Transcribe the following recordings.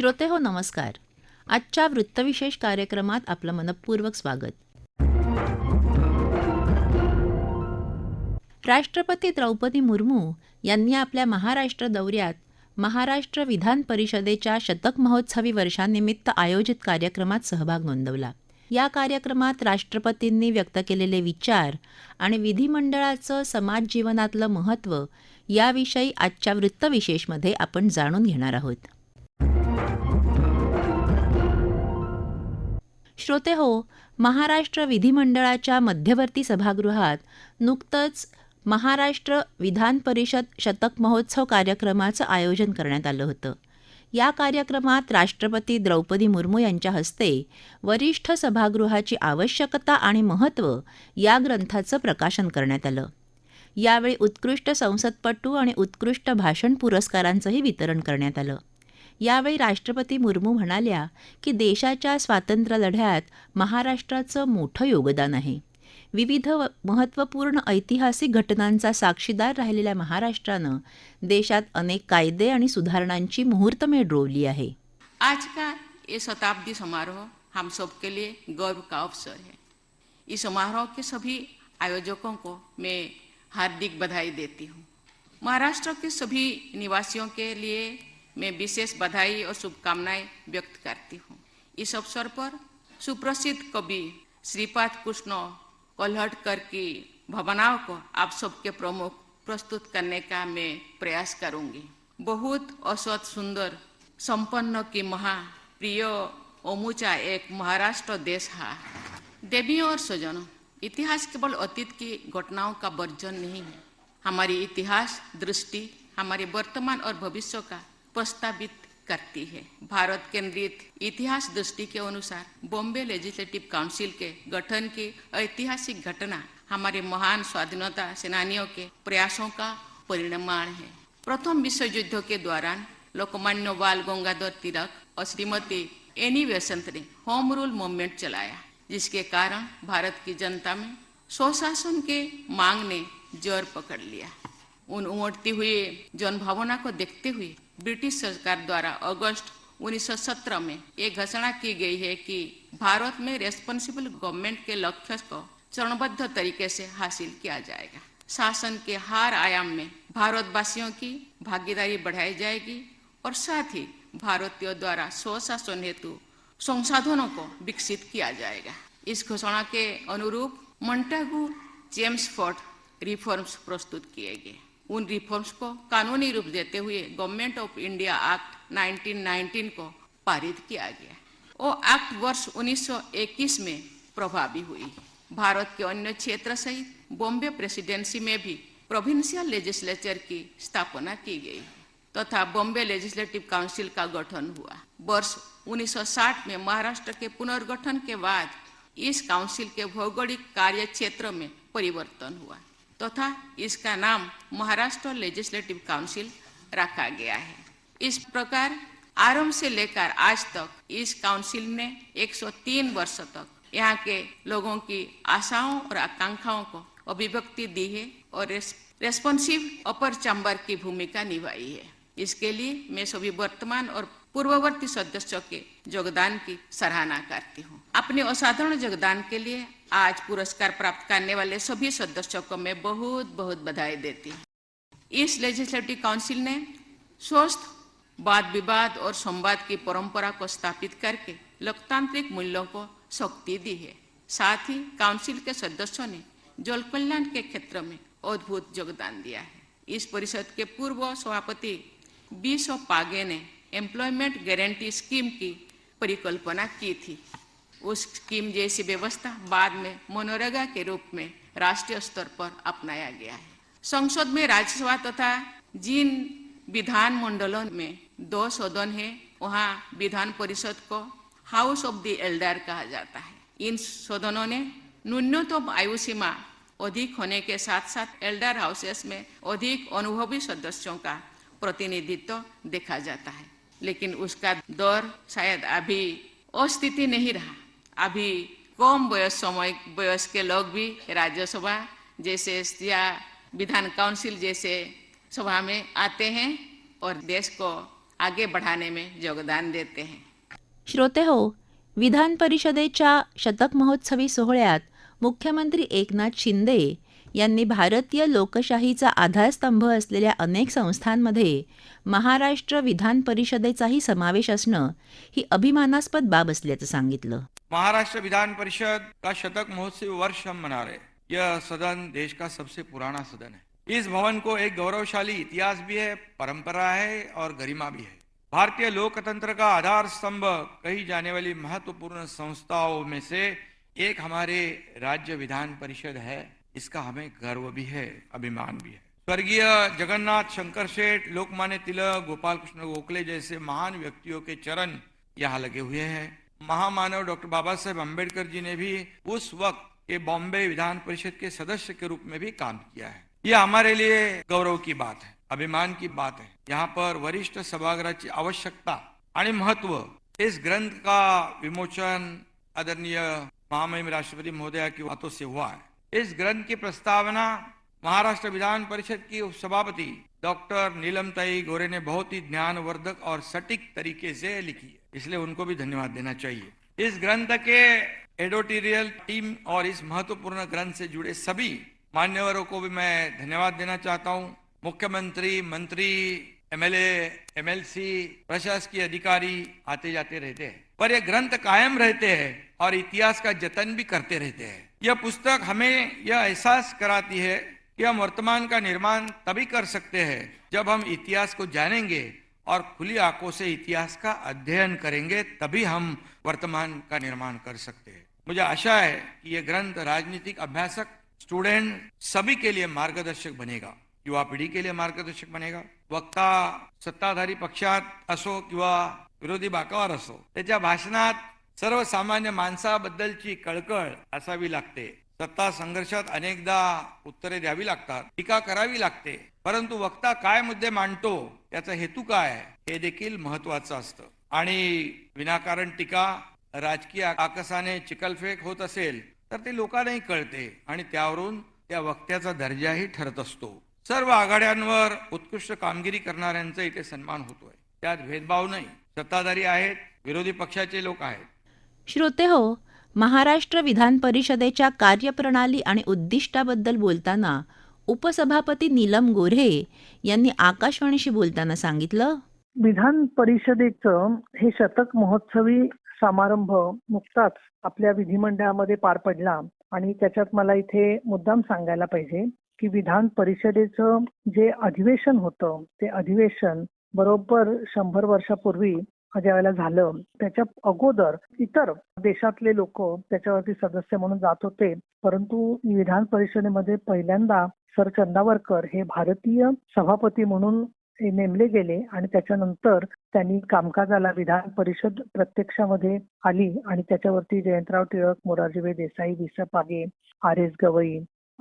श्रोते हो नमस्कार. आजच्या वृत्तविशेष कार्यक्रमात आपलं मनपूर्वक स्वागत. राष्ट्रपती द्रौपदी मुर्मू यांनी आपल्या महाराष्ट्र दौऱ्यात महाराष्ट्र विधान परिषदेच्या शतक महोत्सवी वर्षानिमित्त आयोजित कार्यक्रमात सहभाग नोंदवला. या कार्यक्रमात राष्ट्रपतींनी व्यक्त केलेले विचार आणि विधिमंडळाचं समाज जीवनातलं महत्त्व याविषयी आजच्या वृत्तविशेषमध्ये आपण जाणून घेणार आहोत. श्रोते हो महाराष्ट्र विधिमंडळाच्या मध्यवर्ती सभागृहात नुकतंच महाराष्ट्र विधान परिषद शतक महोत्सव कार्यक्रमाचं आयोजन करण्यात आलं होतं. या कार्यक्रमात राष्ट्रपती द्रौपदी मुर्मू यांच्या हस्ते वरिष्ठ सभागृहाची आवश्यकता आणि महत्त्व या ग्रंथाचं प्रकाशन करण्यात आलं. यावेळी उत्कृष्ट संसदपटू आणि उत्कृष्ट भाषण पुरस्कारांचंही वितरण करण्यात आलं. यावेळी राष्ट्रपती मुर्मू म्हणाल्या की देशाच्या स्वातंत्र्य लढ्यात महाराष्ट्राचं मोठं योगदान आहे. विविध महत्त्वपूर्ण ऐतिहासिक घटनांचा साक्षीदार राहिलेल्या महाराष्ट्रानं देशात अनेक कायदे आणि सुधारणांची मुहूर्तमेढ रोवली आहे. आज का ये शताब्दी समारोह हम सबके लिए गर्व का अवसर है. इस समारोह के सभी आयोजकों को मैं हार्दिक बधाई देती हूँ। महाराष्ट्र के सभी निवासियों के लिए मैं विशेष बधाई और शुभकामनाएँ व्यक्त करती हूँ। इस अवसर पर सुप्रसिद्ध कवि श्रीपाद कृष्ण कोल्हटकर की भावनाओं को आप सबके प्रमुख प्रस्तुत करने का मैं प्रयास करूँगी। बहुत असत सुंदर, संपन्न की महा प्रिय ओमुचा एक महाराष्ट्र देश है। देवियों और स्वजनों इतिहास केवल अतीत की घटनाओं का वर्जन नहीं है। हमारी इतिहास, दृष्टि, हमारे वर्तमान और भविष्य का प्रस्तावित करती है। भारत केंद्रित इतिहास दृष्टि के अनुसार बॉम्बे लेजिस्लेटिव काउंसिल के गठन की ऐतिहासिक घटना हमारे महान स्वाधीनता सेनानियों के प्रयासों का परिणाम है। प्रथम विश्व युद्ध के दौरान लोकमान्य बाल गंगाधर तिलक और श्रीमती एनी बेसंत ने होम रूल मूवमेंट चलाया, जिसके कारण भारत की जनता में स्वशासन के मांग ने ज़ोर पकड़ लिया। उन उमड़ती हुई जनभावना को देखते हुए ब्रिटिश सरकार द्वारा अगस्त 1917 में ये घोषणा की गई है कि भारत में रेस्पॉन्सिबल गवर्नमेंट के लक्ष्य को चरणबद्ध तरीके से हासिल किया जाएगा। शासन के हर आयाम में भारतवासियों की भागीदारी बढ़ाई जाएगी और साथ ही भारतीयों द्वारा स्वशासन हेतु संसाधनों को विकसित किया जाएगा। इस घोषणा के अनुरूप मंटागू जेम्स फोर्ड रिफॉर्म्स प्रस्तुत किए गए। उन रिफॉर्म्स को कानूनी रूप देते हुए गवर्नमेंट ऑफ़ इंडिया एक्ट 1919 को पारित किया गया। वो एक्ट वर्ष 1921 में प्रभावी हुई। भारत के अन्य क्षेत्र सहित बॉम्बे प्रेसिडेंसी में भी प्रोविंशियल लेजिस्लेचर की स्थापना की गई तथा तो बॉम्बे लेजिस्लेटिव काउंसिल का गठन हुआ। वर्ष 1960 में महाराष्ट्र के पुनर्गठन के बाद इस काउंसिल के भौगोलिक कार्य क्षेत्र में परिवर्तन हुआ। तथा तो इसका नाम महाराष्ट्र लेजिस्लेटिव काउंसिल रखा गया है। इस प्रकार आरंभ से लेकर आज तक इस काउंसिल ने 103 वर्ष तक यहाँ के लोगों की आशाओं और आकांक्षाओं को अभिव्यक्ति दी है और रेस्पॉन्सिव अपर चैम्बर की भूमिका निभाई है। इसके लिए मैं सभी वर्तमान और पूर्ववर्ती सदस्यों के योगदान की सराहना करती हूँ। अपने असाधारण योगदान के लिए आज पुरस्कार प्राप्त करने वाले सभी सदस्यों को मैं बहुत बहुत बधाई देती हूँ। इस लेजिस्लेटिव काउंसिल ने स्वस्थ, वाद विवाद और संवाद की परंपरा को स्थापित करके लोकतांत्रिक मूल्यों को शक्ति दी है। साथ ही काउंसिल के सदस्यों ने जल कल्याण के क्षेत्र में अद्भुत योगदान दिया है। इस परिषद के पूर्व सभापति बी सौ पागे ने एम्प्लॉयमेंट गारंटी स्कीम की परिकल्पना की थी। उस स्कीम जैसी व्यवस्था बाद में मनोरेगा के रूप में राष्ट्रीय स्तर पर अपनाया गया है। संसद में राज्यसभा तथा जिन विधान मंडलों में दो सदन है, वहाँ विधान परिषद को हाउस ऑफ़ द एल्डर कहा जाता है। इन सदनों ने न्यूनतम आयु सीमा अधिक होने के साथ साथ एल्डर हाउसेस में अधिक अनुभवी सदस्यों का प्रतिनिधित्व देखा जाता है। लेकिन उसका दौर शायद अभी अस्थिति नहीं रहा। अभी कम वयस समय वयस के लोग भी राज्यसभा जैसे या विधान काउंसिल जैसे सभा में आते हैं और देश को आगे बढ़ाने में योगदान देते हैं। श्रोते हो, विधान परिषदेच्या शतक महोत्सवी सोहळ्यात मुख्यमंत्री एकनाथ शिंदे यांनी भारतीय लोकशाहीचा आधारस्तंभ असलेल्या अनेक संस्थांमध्ये महाराष्ट्र विधान परिषदेचाही समावेश असणं ही अभिमानास्पद बाब असल्याचं सांगितलं. महाराष्ट्र विधान परिषद का शतक महोत्सव वर्ष हम मना रहे यह सदन देश का सबसे पुराना सदन है। इस भवन को एक गौरवशाली इतिहास भी है परंपरा है और गरिमा भी है। भारतीय लोकतंत्र का आधार स्तंभ कही जाने वाली महत्त्वपूर्ण संस्थाओं में से एक हमारे राज्य विधान परिषद है। इसका हमें गर्व भी है, अभिमान भी है। स्वर्गीय जगन्नाथ शंकर शेठ लोकमान्य तिलक, गोपाल कृष्ण गोखले जैसे महान व्यक्तियों के चरण यहाँ लगे हुए हैं। महामानव डॉक्टर बाबा साहेब अंबेडकर जी ने भी उस वक्त के बॉम्बे विधान परिषद के सदस्य के रूप में भी काम किया है। यह हमारे लिए गौरव की बात है, अभिमान की बात है। यहाँ पर वरिष्ठ सभागृहाची आवश्यकता आणि महत्व, इस ग्रंथ का विमोचन आदरणीय महामहिम राष्ट्रपति महोदया की बातों से हुआ है। इस ग्रंथ की प्रस्तावना महाराष्ट्र विधान परिषद की उपसभापति डॉक्टर नीलम नीलमताई गोरे ने बहुत ही ज्ञानवर्धक और सटीक तरीके से लिखी है। इसलिए उनको भी धन्यवाद देना चाहिए। इस ग्रंथ के एडोटीरियल टीम और इस महत्वपूर्ण ग्रंथ से जुड़े सभी मान्यवरों को भी मैं धन्यवाद देना चाहता हूँ। मुख्यमंत्री, मंत्री, एमएलए, एमएलसी, प्रशासकीय अधिकारी आते जाते रहते हैं। पर ये ग्रंथ कायम रहते हैं और इतिहास का जतन भी करते रहते हैं। यह पुस्तक हमें यह एहसास कराती है कि हम वर्तमान का निर्माण तभी कर सकते हैं जब हम इतिहास को जानेंगे और खुली आँखों से इतिहास का अध्ययन करेंगे, तभी हम वर्तमान का निर्माण कर सकते हैं। मुझे आशा है कि यह ग्रंथ राजनीतिक अभ्यासक, स्टूडेंट, सभी के लिए मार्गदर्शक बनेगा। युवा पीढ़ी के लिए मार्गदर्शक बनेगा। वक्ता, सत्ताधारी पक्षात असो किंवा विरोधी बाकावर असो। त्याच्या भाषणात सर्वसामान्य माणसाबद्दलची कळकळ असावी लागते. सत्ता संघर्षात अनेकदा उत्तरे द्यावी लागतात टीका करावी लागते. परंतु वक्ता काय मुद्दे मांडतो त्याचा हेतू काय हे देखील महत्वाचं असतं. आणि विनाकारण टीका राजकीय आकसाने चिकलफेक होत असेल तर ते लोकांनाही कळते आणि त्यावरून त्या वक्त्याचा दर्जाही ठरत असतो. सर्व आघाड्यांवर उत्कृष्ट कामगिरी करणाऱ्यांचा इथे सन्मान होतोय. त्यात भेदभाव नाही. सत्ताधारी आहेत विरोधी पक्षाचे लोक आहेत. श्रोते हो महाराष्ट्र विधान परिषदेच्या कार्यप्रणाली आणि उद्दिष्टाबद्दल बोलताना उपसभापती नीलम गोऱ्हे यांनी आकाशवाणीशी बोलताना सांगितलं. विधान परिषदेचं हे शतक महोत्सवी समारंभ नुकताच आपल्या विधिमंडळामध्ये पार पडला आणि त्याच्यात मला इथे मुद्दाम सांगायला पाहिजे की विधान परिषदेचं जे अधिवेशन होतं ते अधिवेशन बरोबर शंभर वर्षापूर्वी ज्या वेळेला झालं त्याच्या अगोदर इतर देशातले लोक त्याच्यावरती सदस्य म्हणून जात होते. परंतु विधान परिषदेमध्ये पहिल्यांदा सर चंदावरकर हे भारतीय सभापती म्हणून नेमले गेले आणि त्याच्यानंतर त्यांनी कामकाजाला विधान परिषद प्रत्यक्षामध्ये आली आणि त्याच्यावरती जयंतराव टिळक मोरारजीभाई देसाई वि स पागे आर एस गवई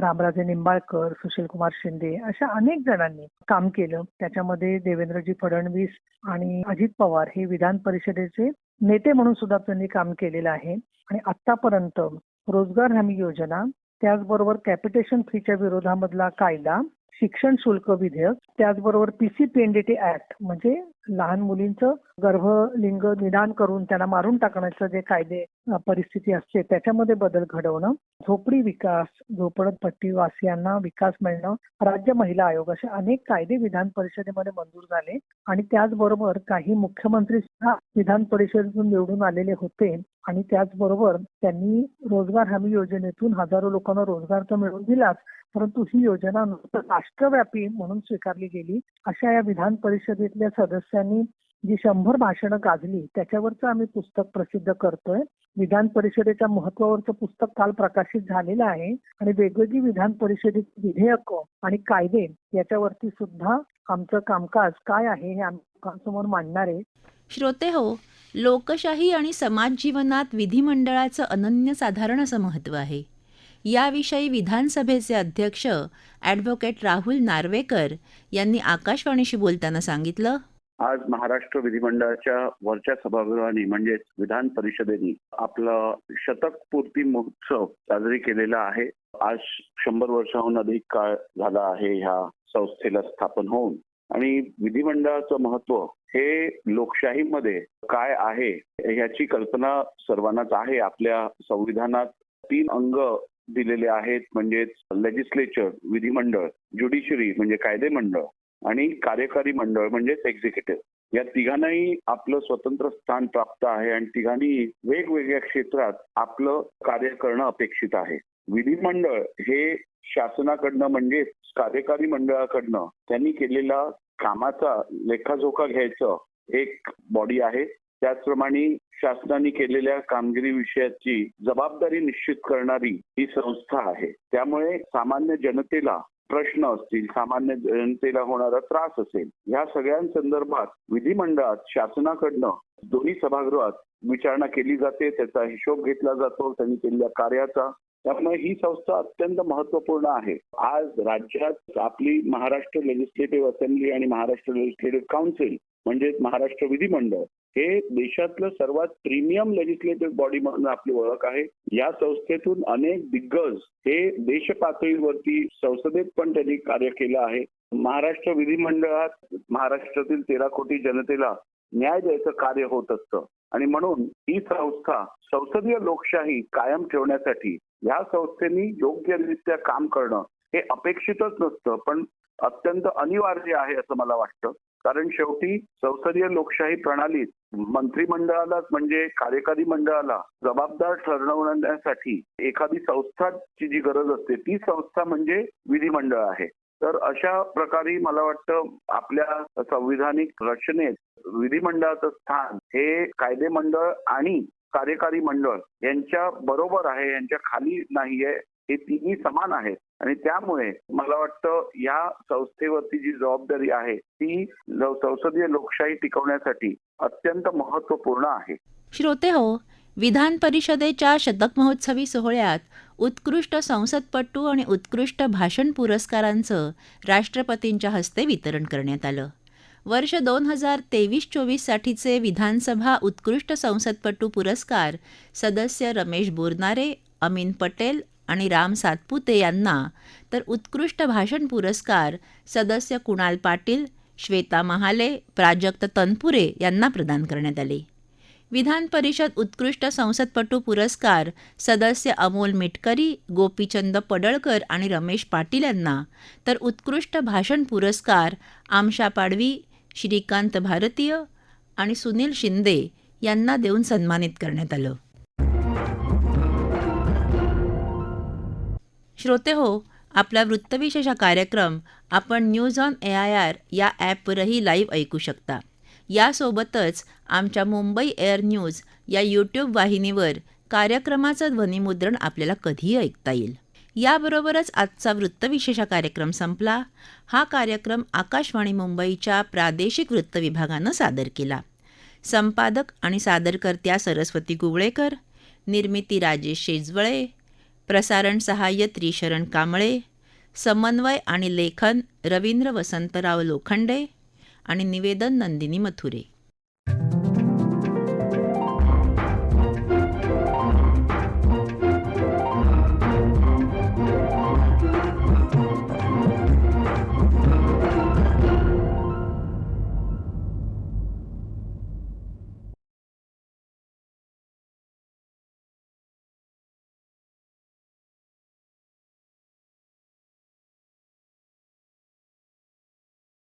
रामराजे निंबाळकर सुशीलकुमार शिंदे अशा अनेक जणांनी काम केलं. त्याच्यामध्ये देवेंद्रजी फडणवीस आणि अजित पवार हे विधान परिषदेचे नेते म्हणून सुद्धा त्यांनी काम केलेलं आहे. आणि आतापर्यंत रोजगार हमी योजना त्याचबरोबर कॅपिटेशन फीच्या विरोधामधला कायदा शिक्षण शुल्क विधेयक त्याचबरोबर पीसी पीएनडीटी ऍक्ट म्हणजे लहान मुलींचं गर्भलिंग निदान करून त्यांना मारून टाकण्याचं जे कायदे परिस्थिती असते त्याच्यामध्ये बदल घडवणं झोपडी विकास झोपडपट्टी वासियांना विकास मिळणं राज्य महिला आयोग असे अनेक कायदे विधान परिषदेमध्ये मंजूर झाले. आणि त्याचबरोबर काही मुख्यमंत्री सुद्धा विधान परिषदेतून निवडून आलेले होते. आणि त्याचबरोबर त्यांनी रोजगार हमी योजनेतून हजारो लोकांना रोजगार तर मिळवून दिलाच परंतु ही योजना नुसतं राष्ट्रव्यापी म्हणून स्वीकारली गेली. अशा या विधान परिषदेतल्या सदस्यांनी जी शंभर भाषणं गाजली त्याच्यावरचं आम्ही पुस्तक प्रसिद्ध करतोय. विधान परिषदेच्या महत्वावरचं पुस्तक काल प्रकाशित झालेलं आहे आणि वेगवेगळी विधान परिषदेची विधेयकं आणि कायदे याच्यावरती सुद्धा आमचं कामकाज काय आहे हे आम्ही लोकांसमोर मांडणार आहे. श्रोते हो लोकशाही आणि समाज जीवनात विधिमंडळाचं अनन्यसाधारण असं महत्त्व आहे. याविषयी विधानसभेचे अध्यक्ष ॲडव्होकेट राहुल नार्वेकर यांनी आकाशवाणीशी बोलताना सांगितलं. आज महाराष्ट्र विधिमंडळाच्या वरच्या सभागृहाने म्हणजेच विधान परिषदेने आपला शतक पूर्ती महोत्सव साजरी केलेला आहे. आज शंभर वर्षाहून अधिक काळ झाला आहे ह्या संस्थेला स्थापन होऊन. आणि विधिमंडळाचं महत्त्व हे लोकशाहीमध्ये काय आहे ह्याची कल्पना सर्वांनाच आहे. आपल्या संविधानात तीन अंग दिलेले आहेत. म्हणजेच लेजिस्लेचर विधिमंडळ ज्युडिशरी म्हणजे कायदे मंडळ आणि कार्यकारी मंडळ म्हणजेच एक्झिक्युटिव्ह या तिघांनाही आपलं स्वतंत्र स्थान प्राप्त आहे आणि तिघांनी वेगवेगळ्या क्षेत्रात आपलं कार्य करणं अपेक्षित आहे. विधिमंडळ हे शासनाकडनं म्हणजे कार्यकारी मंडळाकडनं त्यांनी केलेला कामाचा लेखाजोखा घ्यायचं एक बॉडी आहे. त्याचप्रमाणे शासनाने केलेल्या कामगिरी विषयाची जबाबदारी निश्चित करणारी ही संस्था आहे. त्यामुळे सामान्य जनतेला प्रश्न असतील सामान्य जनतेला होणारा त्रास असेल ह्या सगळ्यांसंदर्भात विधिमंडळात शासनाकडनं दोन्ही सभागृहात विचारणा केली जाते. त्याचा हिशोब घेतला जातो. त्यांनी केलेल्या कार्याचा त्यामुळे ही संस्था अत्यंत महत्त्वपूर्ण आहे. आज राज्यात आपली महाराष्ट्र लेजिस्लेटिव्ह असेंब्ली आणि महाराष्ट्र लेजिस्लेटिव्ह काउन्सिल म्हणजेच महाराष्ट्र विधिमंडळ हे देशातलं सर्वात प्रीमियम लेजिस्लेटिव्ह बॉडी म्हणून आपली ओळख आहे. या संस्थेतून अनेक दिग्गज हे देश पातळीवरती संसदेत पण त्यांनी कार्य केलं आहे. महाराष्ट्र विधिमंडळात महाराष्ट्रातील तेरा कोटी जनतेला न्याय द्यायचं कार्य होत असतं. आणि म्हणून ही संस्था संसदीय लोकशाही कायम ठेवण्यासाठी या संस्थेनी योग्यरित्या काम करणं हे अपेक्षितच नसतं पण अत्यंत अनिवार्य आहे असं मला वाटतं. कारण शेवटी संसदीय लोकशाही प्रणालीत मंत्रिमंडळालाच म्हणजे कार्यकारी मंडळाला जबाबदार ठरवण्यासाठी एखादी संस्थाची जी गरज असते ती संस्था म्हणजे विधिमंडळ आहे. तर अशा प्रकारे मला वाटतं आपल्या संविधानिक रचनेत विधिमंडळाचं स्थान हे कायदेमंडळ आणि कार्यकारी मंडळ यांच्या बरोबर आहे यांच्या खाली नाहीये हे तिन्ही समान आहेत. आणि त्यामुळे मला वाटतं या संस्थेवरती जी जबाबदारी आहे ती संसदीय लोकशाही टिकवण्यासाठी अत्यंत महत्त्वपूर्ण आहे. श्रोते हो विधान परिषदेच्या शतक महोत्सवी सोहळ्यात उत्कृष्ट संसदपटू आणि उत्कृष्ट भाषण पुरस्कारांचं राष्ट्रपतींच्या हस्ते वितरण करण्यात आलं. वर्ष दोन हजार तेवीस चोवीससाठीचे विधानसभा उत्कृष्ट संसदपटू पुरस्कार सदस्य रमेश बोरनारे अमीन पटेल आणि राम सातपुते यांना. तर उत्कृष्ट भाषण पुरस्कार सदस्य कुणाल पाटील श्वेता महाले प्राजक्त तनपुरे यांना प्रदान करण्यात आले. विधान परिषद उत्कृष्ट संसदपटू पुरस्कार सदस्य अमोल मिटकरी गोपीचंद पडळकर आणि रमेश पाटील यांना. तर उत्कृष्ट भाषण पुरस्कार आमशा पाडवी श्रीकांत भारतीय आणि सुनील शिंदे यांना देऊन सन्मानित करण्यात आलं. श्रोते हो आपला वृत्तविशेष हा कार्यक्रम आपण news on A I R या ॲपवरही लाईव्ह ऐकू शकता. यासोबतच आमच्या मुंबई एअर न्यूज या यूट्यूब वाहिनीवर कार्यक्रमाचं ध्वनिमुद्रण आपल्याला कधीही ऐकता येईल. याबरोबरच आजचा वृत्तविशेष हा कार्यक्रम संपला. हा कार्यक्रम आकाशवाणी मुंबईच्या प्रादेशिक वृत्त विभागानं सादर केला. संपादक आणि सादरकर्त्या सरस्वती गुवळेकर निर्मिती राजेश शेजवळे प्रसारण सहाय्य त्रिशरण कांबळे समन्वय आणि लेखन रवींद्र वसंतराव लोखंडे आणि निवेदन नंदिनी मथुरे.